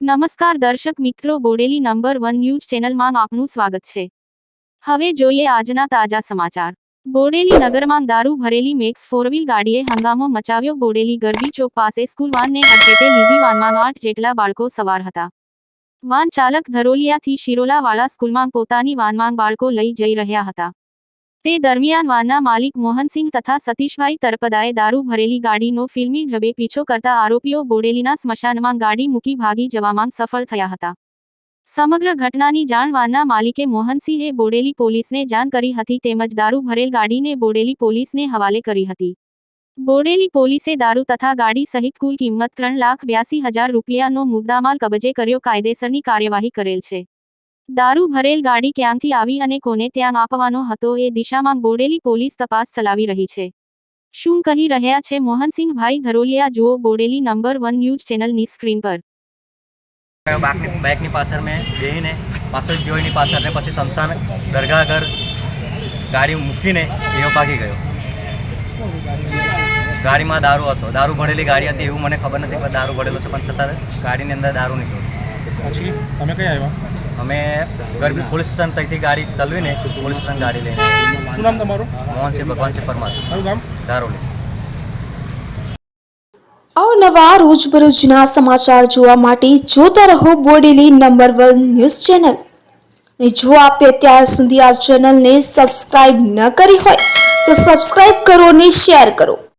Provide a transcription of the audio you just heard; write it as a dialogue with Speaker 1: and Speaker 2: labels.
Speaker 1: નમસ્કાર દર્શક મિત્રો, બોડેલી નંબર વન ન્યૂઝ ચેનલમાં આપનું સ્વાગત છે. હવે જોઈએ આજના તાજા સમાચાર. બોડેલી નગરમાં દારૂ ભરેલી મેક્સ ફોરવ્હીલ ગાડીએ હંગામો મચાવ્યો. બોડેલી ગરબી ચોક પાસે સ્કૂલ વાનને અડફેટે લીધી વાનમાં આઠ જેટલા બાળકો સવાર હતા. વાન ચાલક ધરોલિયાથી શિરોલાવાળા સ્કૂલમાં પોતાની વાનમાં બાળકો લઈ જઈ રહ્યા હતા. તે દરમિયાન વાનના માલિક મોહનસિંહ તથા સતીશભાઈ તરપદાએ દારૂ ભરેલી ગાડીનો ફિલ્મી ઢબે પીછો કરતા આરોપીઓ બોડેલીના સ્મશાનમાં ગાડી મૂકી ભાગી જવામાં સફળ થયા હતા. સમગ્ર ઘટનાની જાણ વાનના માલિકે મોહનસિંહે બોડેલી પોલીસને જાણ કરી હતી તેમજ દારૂ ભરેલ ગાડીને બોડેલી પોલીસને હવાલે કરી હતી. બોડેલી પોલીસે દારૂ તથા ગાડી સહિત કુલ કિંમત ત્રણ લાખ બ્યાસી હજાર રૂપિયાનો મુદ્દામાલ કબજે કર્યો કાયદેસરની કાર્યવાહી કરેલ છે. દારૂ ભરેલ ગાડી ક્યાંથી આવી અને કોને ત્યાં આપવાનો હતો એ દિશામાં બોડેલી પોલીસ તપાસ ચલાવી રહી છે. શું કહી રહ્યા છે મોહનસિંહભાઈ ધરોલિયા? જુઓ બોડેલી નંબર વન ન્યૂઝ ચેનલની સ્ક્રીન પર.
Speaker 2: બાઇકની પાછળ મેં જઈને પાછળ જોઈની પાછળ ને પછી શમશાન દરગાહ ઘર ગાડી મૂકીને એવો ભાગી ગયો. ગાડીમાં દારૂ હતો. દારૂ ભરેલી ગાડી હતી એવું મને ખબર નથી પણ દારૂ ભરેલો છે. પણ છતાં ગાડીની અંદર દારૂ નીકળ્યો.
Speaker 3: પછી તમે કઈ આવ્યા?
Speaker 2: અમે ગરબી પોલીસ સ્ટેશન તઈથી ગાડી ચલાવીને પોલીસ સ્ટેશન ગાડી લઈને
Speaker 3: શું નામ તમારું?
Speaker 2: મોહનસિંહ ભગવાનસિંહ પરમાર.
Speaker 3: મારું
Speaker 2: દારોલી
Speaker 4: અવનવા રોજબરોજના સમાચાર જોવા માટે જોતા રહો Bodeli number one news channel. ને જો આપે અત્યાર સુધી આ ચેનલને સબસ્ક્રાઇબ ન કરી હોય તો સબસ્ક્રાઇબ કરો ને શેર કરો.